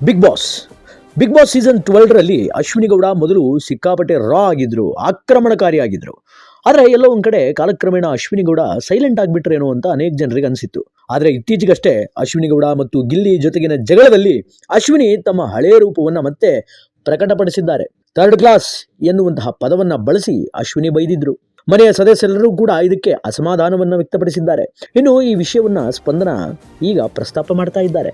Bigg Boss Bigg Boss season ಟ್ವೆಲ್ವರಲ್ಲಿ Ashwini Gowda ಮೊದಲು ಸಿಕ್ಕಾಪಟ್ಟೆ ರಾ ಆಗಿದ್ದರು ಆಕ್ರಮಣಕಾರಿಯಾಗಿದ್ದರು ಆದರೆ ಎಲ್ಲೋ ಒಂದು ಕಡೆ ಕಾಲಕ್ರಮೇಣ ಅಶ್ವಿನಿ ಗೌಡ ಸೈಲೆಂಟ್ ಆಗಿಬಿಟ್ರೇನೋ ಅಂತ ಅನೇಕ ಜನರಿಗೆ ಅನಿಸಿತ್ತು. ಆದರೆ ಇತ್ತೀಚೆಗಷ್ಟೇ ಅಶ್ವಿನಿ ಗೌಡ ಮತ್ತು ಗಿಲ್ಲಿ ಜೊತೆಗಿನ ಜಗಳದಲ್ಲಿ ಅಶ್ವಿನಿ ತಮ್ಮ ಹಳೆಯ ರೂಪವನ್ನು ಮತ್ತೆ ಪ್ರಕಟಪಡಿಸಿದ್ದಾರೆ. ಥರ್ಡ್ ಕ್ಲಾಸ್ ಎನ್ನುವಂತಹ ಪದವನ್ನು ಬಳಸಿ ಅಶ್ವಿನಿ ಬೈದಿದ್ರು. ಮನೆಯ ಸದಸ್ಯರೆಲ್ಲರೂ ಕೂಡ ಇದಕ್ಕೆ ಅಸಮಾಧಾನವನ್ನು ವ್ಯಕ್ತಪಡಿಸಿದ್ದಾರೆ. ಇನ್ನು ಈ ವಿಷಯವನ್ನು ಸ್ಪಂದನ ಈಗ ಪ್ರಸ್ತಾಪ ಮಾಡ್ತಾ ಇದ್ದಾರೆ.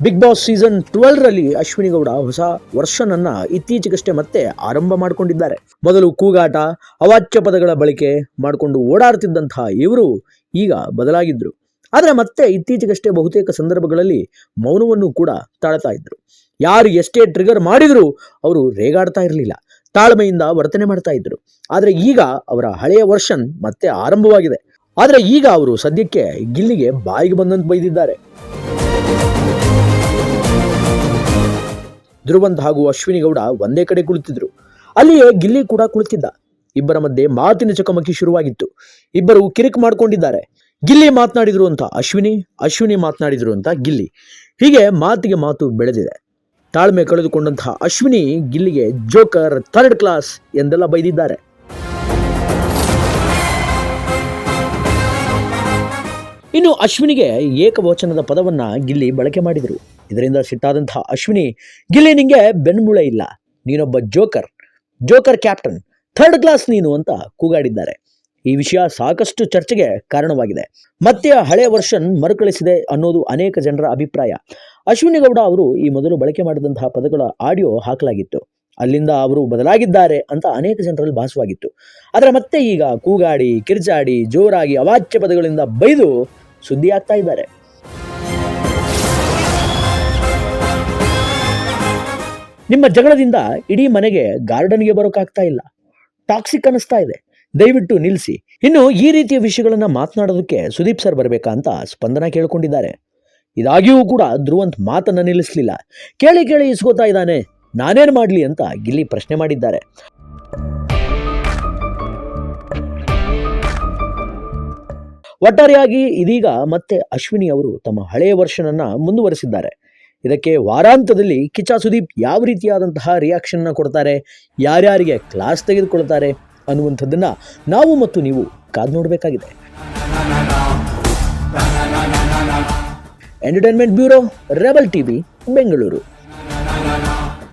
ಬಿಗ್ ಬಾಸ್ ಸೀಸನ್ ಟ್ವೆಲ್ವರಲ್ಲಿ ಅಶ್ವಿನಿ ಗೌಡ ಹೊಸ ವರ್ಷನನ್ನ ಇತ್ತೀಚೆಗಷ್ಟೇ ಮತ್ತೆ ಆರಂಭ ಮಾಡಿಕೊಂಡಿದ್ದಾರೆ. ಮೊದಲು ಕೂಗಾಟ, ಅವಾಚ್ಯ ಪದಗಳ ಬಳಕೆ ಮಾಡಿಕೊಂಡು ಓಡಾಡ್ತಿದ್ದಂತಹ ಇವರು ಈಗ ಬದಲಾಗಿದ್ರು. ಆದರೆ ಮತ್ತೆ ಇತ್ತೀಚೆಗಷ್ಟೇ ಬಹುತೇಕ ಸಂದರ್ಭಗಳಲ್ಲಿ ಮೌನವನ್ನು ಕೂಡ ತಾಳ್ತಾ ಇದ್ರು. ಯಾರು ಎಷ್ಟೇ ಟ್ರಿಗರ್ ಮಾಡಿದರೂ ಅವರು ರೇಗಾಡ್ತಾ ಇರಲಿಲ್ಲ. ತಾಳ್ಮೆಯಿಂದ ವರ್ತನೆ ಮಾಡ್ತಾ ಇದ್ರು. ಆದರೆ ಈಗ ಅವರ ಹಳೆಯ ವರ್ಷನ್ ಮತ್ತೆ ಆರಂಭವಾಗಿದೆ. ಆದರೆ ಈಗ ಅವರು ಸದ್ಯಕ್ಕೆ ಗಿಲ್ಲಿಗೆ ಬಾಯಿಗೆ ಬಂದಂತೆ ಬೈದಿದ್ದಾರೆ. ಧ್ರುವಂತ್ ಹಾಗೂ ಅಶ್ವಿನಿ ಗೌಡ ಒಂದೇ ಕಡೆ ಕುಳಿತಿದ್ರು. ಅಲ್ಲಿಯೇ ಗಿಲ್ಲಿ ಕೂಡ ಕುಳಿತಿದ್ದ. ಇಬ್ಬರ ಮಧ್ಯೆ ಮಾತಿನ ಚಕಮಕಿ ಶುರುವಾಗಿತ್ತು. ಇಬ್ಬರು ಕಿರಿಕ್ ಮಾಡ್ಕೊಂಡಿದ್ದಾರೆ. ಗಿಲ್ಲಿ ಮಾತನಾಡಿದ್ರು ಅಂತ ಅಶ್ವಿನಿ ಅಶ್ವಿನಿ ಮಾತನಾಡಿದ್ರು ಅಂತ ಗಿಲ್ಲಿ. ಹೀಗೆ ಮಾತಿಗೆ ಮಾತು ಬೆಳೆದಿದೆ. ತಾಳ್ಮೆ ಕಳೆದುಕೊಂಡಂತಹ ಅಶ್ವಿನಿ ಗಿಲ್ಲಿಗೆ ಜೋಕರ್ ಥರ್ಡ್ ಕ್ಲಾಸ್ ಎಂದೆಲ್ಲ ಬೈದಿದ್ದಾರೆ. ಇನ್ನು ಅಶ್ವಿನಿಗೆ ಏಕವಚನದ ಪದವನ್ನ ಗಿಲ್ಲಿ ಬಳಕೆ ಮಾಡಿದರು. ಇದರಿಂದ ಸಿಟ್ಟಾದಂತಹ ಅಶ್ವಿನಿ, ಗಿಲ್ಲಿ, ನಿಂಗೆ ಬೆನ್ಮೂಳೆ ಇಲ್ಲ. ನೀನೊಬ್ಬ joker. Joker captain. Third class ನೀನು ಅಂತ ಕೂಗಾಡಿದ್ದಾರೆ. ಈ ವಿಷಯ ಸಾಕಷ್ಟು ಚರ್ಚೆಗೆ ಕಾರಣವಾಗಿದೆ. ಮತ್ತೆ ಹಳೆ ವರ್ಷನ್ ಮರುಕಳಿಸಿದೆ ಅನ್ನೋದು ಅನೇಕ ಜನರ ಅಭಿಪ್ರಾಯ. ಅಶ್ವಿನಿ ಗೌಡ ಅವರು ಈ ಮೊದಲು ಬಳಕೆ ಮಾಡಿದಂತಹ ಪದಗಳ ಆಡಿಯೋ ಹಾಕಲಾಗಿತ್ತು. ಅಲ್ಲಿಂದ ಅವರು ಬದಲಾಗಿದ್ದಾರೆ ಅಂತ ಅನೇಕ ಜನರಲ್ಲಿ ಭಾಸವಾಗಿತ್ತು. ಆದರೆ ಮತ್ತೆ ಈಗ ಕೂಗಾಡಿ ಕಿರ್ಜಾಡಿ ಜೋರಾಗಿ ಅವಾಚ್ಯ ಪದಗಳಿಂದ ಬೈದು ಸುದ್ದಿ ಆಗ್ತಾ ಇದ್ದಾರೆ. ನಿಮ್ಮ ಜಗಳದಿಂದ ಇಡೀ ಮನೆಗೆ ಗಾರ್ಡನ್ಗೆ ಬರೋಕ್ಕಾಗ್ತಾ ಇಲ್ಲ. ಟಾಕ್ಸಿಕ್ ಅನಿಸ್ತಾ ಇದೆ. ದಯವಿಟ್ಟು ನಿಲ್ಲಿಸಿ ಇನ್ನು ಈ ರೀತಿಯ ವಿಷಯಗಳನ್ನು ಮಾತನಾಡೋದಕ್ಕೆ ಸುದೀಪ್ ಸರ್ ಬರಬೇಕಾ ಅಂತ ಸ್ಪಂದನ ಕೇಳಿಕೊಂಡಿದ್ದಾರೆ. ಇದಾಗಿಯೂ ಕೂಡ ಧ್ರುವಂತ್ ಮಾತನ್ನ ನಿಲ್ಲಿಸಲಿಲ್ಲ. ಕೇಳಿ ಕೇಳಿ ಇಸ್ಕೋತಾ ಇದ್ದಾನೆ. ನಾನೇನು ಮಾಡಲಿ ಅಂತ ಗಿಲ್ಲಿ ಪ್ರಶ್ನೆ ಮಾಡಿದ್ದಾರೆ. ಒಟ್ಟಾರೆಯಾಗಿ ಇದೀಗ ಮತ್ತೆ ಅಶ್ವಿನಿ ಅವರು ತಮ್ಮ ಹಳೆಯ ವರ್ಷನನ್ನ ಮುಂದುವರೆಸಿದ್ದಾರೆ. ಇದಕ್ಕೆ ವಾರಾಂತದಲ್ಲಿ ಕಿಚಾ ಸುದೀಪ್ ಯಾವ ರೀತಿಯಾದಂತಹ ರಿಯಾಕ್ಷನ್ನ ಕೊಡ್ತಾರೆ, ಯಾರ್ಯಾರಿಗೆ ಕ್ಲಾಸ್ ತೆಗೆದುಕೊಳ್ತಾರೆ ಅನ್ನುವಂಥದ್ದನ್ನು ನಾವು ಮತ್ತು ನೀವು ಕಾದು ನೋಡಬೇಕಾಗಿದೆ. Entertainment bureau Rebel TV Bengaluru